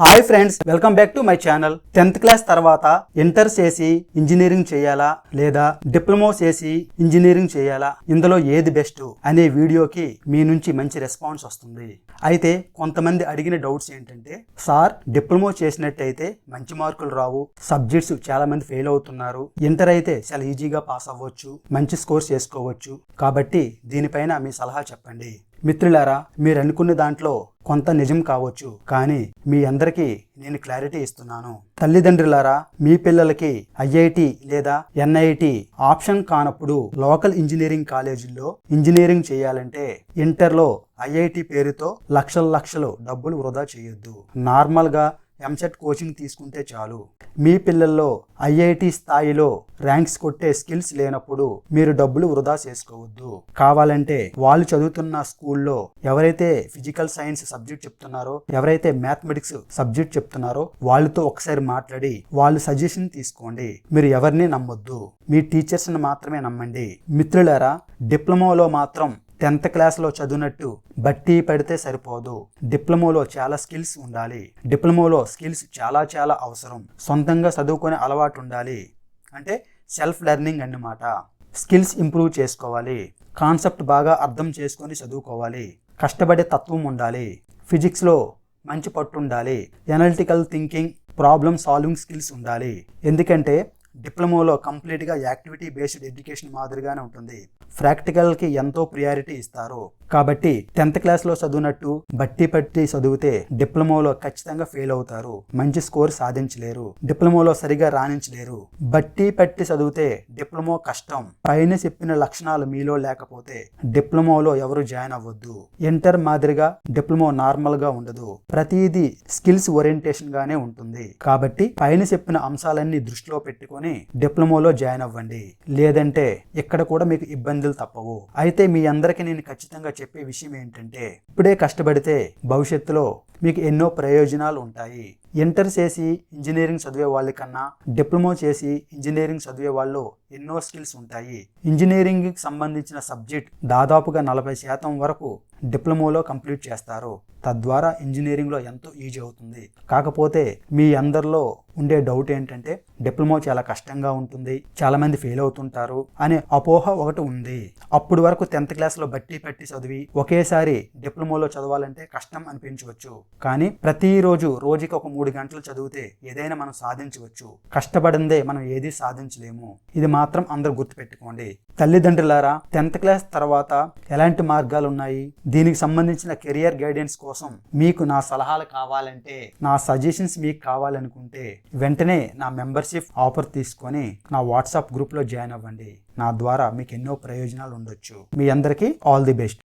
Hi friends welcome back to my channel. Tenth class తర్వాత inter చేసి engineering చేయాలా లేదా డిప్లొమా చేసి ఇంజనీరింగ్ చేయాలా? ఇందులో ఏది బెస్ట్ అనే వీడియోకి మీ నుంచి మంచి రెస్పాన్స్ వస్తుంది. అయితే కొంతమంది అడిగిన డౌట్స్ ఏంటంటే సార్ డిప్లొమా చేసినట్టయితే మంచి మార్కులు రావు. సబ్జెక్ట్స్ చాలా మంది ఫెయిల్ అవుతున్నారు. ఇంటర్ అయితే చాలా ఈజీగా పాస్ అవ్వచ్చు. మంచి స్కోర్స్ చేసుకోవచ్చు కాబట్టి దీనిపైన మీ సలహా చెప్పండి. మిత్రులారా మీరు అనుకున్న దాంట్లో కొంత నిజం కావచ్చు కానీ మీ అందరికీ నేను క్లారిటీ ఇస్తున్నాను. తల్లిదండ్రులారా మీ పిల్లలకి ఐఐటి లేదా ఎన్ఐటి ఆప్షన్ కానప్పుడు లోకల్ ఇంజనీరింగ్ కాలేజీల్లో ఇంజనీరింగ్ చేయాలంటే ఇంటర్లో ఐఐటి పేరుతో లక్షల లక్షలు డబ్బులు వృధా చేయొద్దు. నార్మల్గా ఎంసెట్ కోచింగ్ తీసుకుంటే చాలు. మీ పిల్లల్లో ఐఐటి స్థాయిలో ర్యాంక్స్ కొట్టే స్కిల్స్ లేనప్పుడు మీరు డబ్బులు వృధా చేసుకోవద్దు. కావాలంటే వాళ్ళు చదువుతున్న స్కూల్లో ఎవరైతే ఫిజికల్ సైన్స్ సబ్జెక్ట్ చెప్తున్నారో ఎవరైతే మ్యాథమెటిక్స్ సబ్జెక్ట్ చెప్తున్నారో వాళ్ళతో ఒకసారి మాట్లాడి వాళ్ళు సజెషన్ తీసుకోండి. మీరు ఎవరిని నమ్మొద్దు. మీ టీచర్స్ని మాత్రమే నమ్మండి. మిత్రులారా డిప్లొమాలో మాత్రం టెన్త్ క్లాస్లో చదివినట్టు బట్టి పడితే సరిపోదు. డిప్లొమాలో చాలా స్కిల్స్ ఉండాలి. డిప్లొమాలో స్కిల్స్ చాలా చాలా అవసరం. సొంతంగా చదువుకునే అలవాటు ఉండాలి. అంటే సెల్ఫ్ లెర్నింగ్ అన్నమాట. స్కిల్స్ ఇంప్రూవ్ చేసుకోవాలి. కాన్సెప్ట్ బాగా అర్థం చేసుకొని చదువుకోవాలి. కష్టపడే తత్వం ఉండాలి. ఫిజిక్స్లో మంచి పట్టు ఉండాలి. Analytical thinking problem solving skills ఉండాలి. ఎందుకంటే డిప్లొమాలో కంప్లీట్గా యాక్టివిటీ బేస్డ్ ఎడ్యుకేషన్ మాదిరిగానే ఉంటుంది. ప్రాక్టికల్కి ఎంతో ప్రియారిటీ ఇస్తారు. కాబట్టి టెన్త్ క్లాస్లో చదివినట్టు బట్టి పట్టి చదివితే డిప్లొమాలో ఖచ్చితంగా ఫెయిల్ అవుతారు. మంచి స్కోర్ సాధించలేరు. డిప్లొమాలో సరిగా రాణించలేరు. బట్టి పట్టి చదివితే డిప్లొమా కష్టం. పైన చెప్పిన లక్షణాలు మీలో లేకపోతే డిప్లొమాలో ఎవరు జాయిన్ అవ్వద్దు. ఇంటర్ మాదిరిగా డిప్లొమా నార్మల్గా ఉండదు. ప్రతిదీ స్కిల్స్ ఓరియంటేషన్గానే ఉంటుంది. కాబట్టి పైన చెప్పిన అంశాలన్నీ దృష్టిలో పెట్టుకొని డిప్లొమాలో జాయిన్ అవ్వండి. లేదంటే ఇక్కడ కూడా మీకు ఇబ్బందులు తప్పవు. అయితే మీ అందరికీ నేను ఖచ్చితంగా చెప్పే విషయం ఏంటంటే ఇప్పుడే కష్టపడితే భవిష్యత్తులో మీకు ఎన్నో ప్రయోజనాలు ఉంటాయి. ఇంటర్ చేసి ఇంజనీరింగ్ చదివే వాళ్ళకన్నా డిప్లొమా చేసి ఇంజనీరింగ్ చదివే వాళ్ళు ఎన్నో స్కిల్స్ ఉంటాయి. ఇంజనీరింగ్కి సంబంధించిన సబ్జెక్ట్ దాదాపుగా నలభై శాతం వరకు డిప్లొమాలో కంప్లీట్ చేస్తారు. తద్వారా ఇంజనీరింగ్లో ఎంతో ఈజీ అవుతుంది. కాకపోతే మీ అందరిలో ఉండే డౌట్ ఏంటంటే డిప్లొమా చాలా కష్టంగా ఉంటుంది చాలా మంది ఫెయిల్ అవుతుంటారు అనే అపోహ ఒకటి ఉంది. అప్పుడు వరకు టెన్త్ క్లాస్లో బట్టి పెట్టి చదివి ఒకేసారి డిప్లొమాలో చదవాలంటే కష్టం అనిపించవచ్చు. కానీ ప్రతిరోజు రోజుకి ఒక మూడు మూడు గంటలు చదివితే ఏదైనా మనం సాధించవచ్చు. కష్టపడిందే మనం ఏది సాధించలేము. ఇది మాత్రం అందరూ గుర్తుపెట్టుకోండి. తల్లిదండ్రులారా టెన్త్ క్లాస్ తర్వాత ఎలాంటి మార్గాలు ఉన్నాయి దీనికి సంబంధించిన కెరియర్ గైడెన్స్ కోసం మీకు నా సలహాలు కావాలంటే నా సజెషన్స్ మీకు కావాలనుకుంటే వెంటనే నా మెంబర్షిప్ ఆఫర్ తీసుకొని నా వాట్సాప్ గ్రూప్లో జాయిన్ అవ్వండి. నా ద్వారా మీకు ఎన్నో ప్రయోజనాలు ఉండొచ్చు మీ అందరికీ ఆల్ ది బెస్ట్.